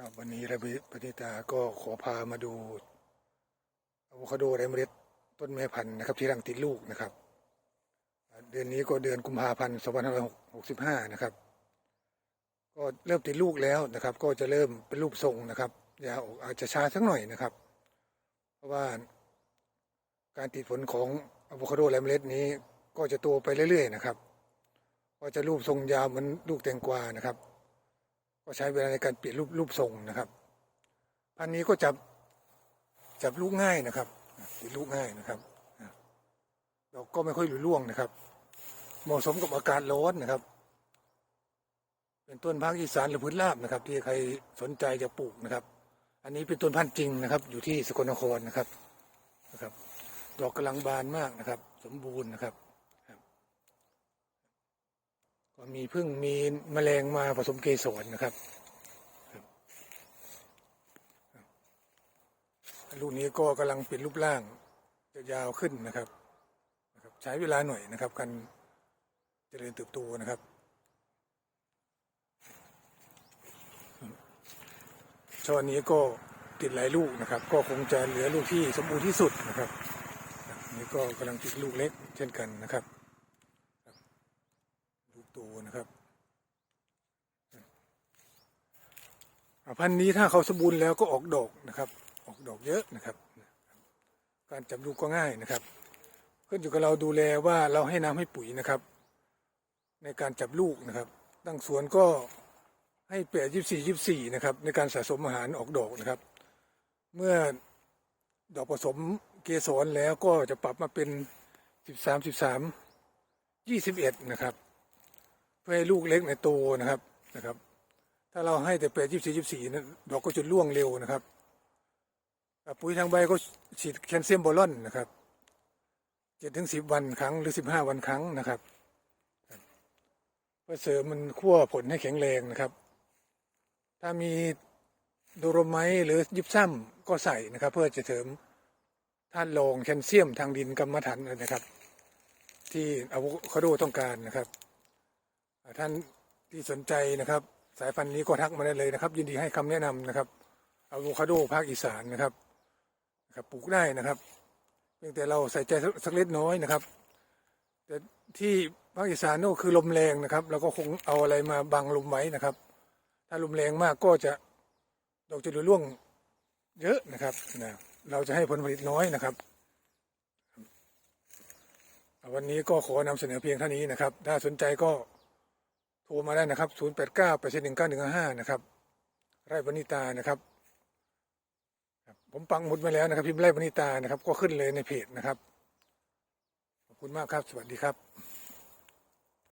ครับวันนี้ระบิปฏิตาก็ขอพามาดูอะโวคาโดไรเมล็ดต้นแม่พันธุ์นะครับที่รังติดลูกนะครับ เดือนนี้ก็เดือนกุมภาพันธ์2565นะครับ ก็เริ่มติดลูกแล้วนะครับ ก็จะเริ่มเป็นรูปทรงนะครับยาวออกอาจจะช้าสักหน่อยนะครับ เพราะว่าการติดผลของอะโวคาโดไรเมล็ดนี้ก็จะโตไปเรื่อยๆนะครับ ก็จะรูปทรงยาวเหมือนลูกแตงกวานะครับ ก็ใช้เวลาในการเปลี่ยนรูปรูปทรงนะครับ พันนี้ก็จับจับลูกง่ายนะครับติดลูกง่ายนะครับดอกก็ไม่ค่อยหลุดร่วงนะครับ เหมาะสมกับอากาศร้อนนะครับ เป็นต้นภาคอีสานหรือพื้นราบนะครับ ที่ใครสนใจจะปลูกนะครับ อันนี้เป็นต้นพันธุ์จริงนะครับ อยู่ที่สกลนครนะครับนะครับ ดอกกำลังบานมากนะครับ สมบูรณ์นะครับ มีพึ่งมีแมลงมาผสมเกสรนะครับ ลูกนี้ก็กำลังเปลี่ยนรูปร่างจะยาวขึ้นนะครับ ใช้เวลาหน่อยนะครับการเจริญเติบโตนะครับช่อนี้ก็ติดหลายลูกนะครับ ก็คงจะเหลือลูกที่สมบูรณ์ที่สุดนะครับ นี่ก็กำลังติดลูกเล็กเช่นกันนะครับ ตนะครับพันธุ์นี้ถ้าเขาสมบูรณ์แล้วก็ออกดอกนะครับ ออกดอกเยอะนะครับ การจับลูกก็ง่ายนะครับขึ้นอยู่กับเราดูแลว่าเราให้น้ำให้ปุ๋ยนะครับ ในการจับลูกนะครับ ตั้งสวนก็ให้เปดยี่สี่ยี่สี่นะครับ ในการสะสมอาหารออกดอกนะครับ เมื่อดอกผสมเกสรแล้วก็จะปรับมาเป็นสิบสามสิบสามยี่สิบเอ็ดนะครับ เพื่อให้ลูกเล็กในโตนะครับนะครับ ถ้าเราให้แต่แปดยี่สี่ยี่สี่นั้นดอกก็จะร่วงเร็วนะครับปุ๋ยทางใบก็ฉีดแคลเซียมบอลอนนะครับเจ็ดถึงสิบวันครั้งหรือสิบห้าวันครั้งนะครับเพื่อเสริมมันขั้วผลให้แข็งแรงนะครับ ถ้ามีโดโรไมหรือยิบซ้ำก็ใส่นะครับ เพื่อจะเสริมธาตุรองแคลเซียมทางดินกรรมฐานนะครับ ที่อะโวคาโดต้องการนะครับ ท่านที่สนใจนะครับ สายพันธุ์นี้ก็ทักมาได้เลยนะครับ ยินดีให้คำแนะนำนะครับอะโวคาโดภาคอีสานนะครับนะครับปลูกได้นะครับเพียงแต่เราใส่ใจสักเล็กน้อยนะครับ แต่ที่ภาคอีสานโน่นคือลมแรงนะครับเราก็คงเอาอะไรมาบังลมไว้นะครับ ถ้าลมแรงมากก็จะดอกจะหลุดร่วงเยอะนะครับนะเราจะให้ผลผลิตน้อยนะครับ วันนี้ก็ขอนำเสนอเพียงเท่านี้นะครับ ถ้าสนใจก็ โทรมาได้นะครับ 0 8 9 8 1 9 1 5นะครับ ไร่ปนิตานะครับ ผมปังหมุดมาแล้วนะครับพิมพ์ไร่ปนิตานะครับ ก็ขึ้นเลยในเพจนะครับ ขอบคุณมากครับ สวัสดีครับ